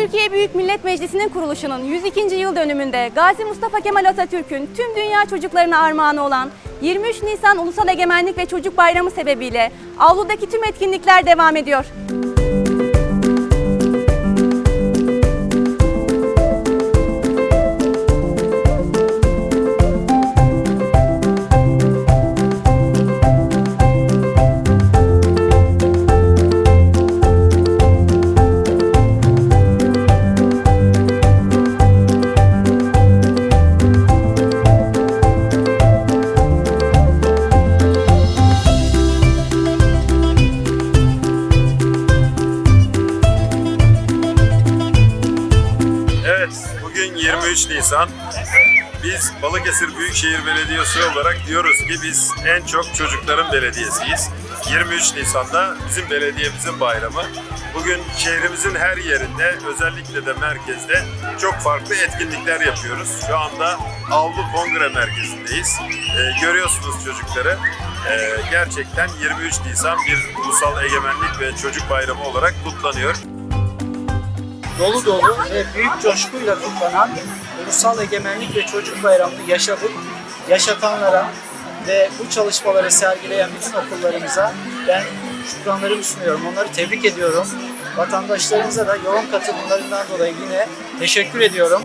Türkiye Büyük Millet Meclisi'nin kuruluşunun 102. yıl dönümünde Gazi Mustafa Kemal Atatürk'ün tüm dünya çocuklarına armağanı olan 23 Nisan Ulusal Egemenlik ve Çocuk Bayramı sebebiyle avludaki tüm etkinlikler devam ediyor. 23 Nisan. Biz Balıkesir Büyükşehir Belediyesi olarak diyoruz ki biz en çok çocukların belediyesiyiz. 23 Nisan'da bizim belediyemizin bayramı. Bugün şehrimizin her yerinde, özellikle de merkezde çok farklı etkinlikler yapıyoruz. Şu anda Avlu Kongre Merkezi'ndeyiz. Ee, görüyorsunuz çocukları. Ee, gerçekten 23 Nisan bir ulusal egemenlik ve çocuk bayramı olarak kutlanıyor. Dolu dolu ve büyük coşkuyla kutlanan Ulusal Egemenlik ve Çocuk Bayramı'nı yaşadık. Yaşatanlara ve bu çalışmaları sergileyen bütün okullarımıza ben şükranlarımı sunuyorum. Onları tebrik ediyorum. Vatandaşlarımıza da yoğun katılımlarından dolayı yine teşekkür ediyorum.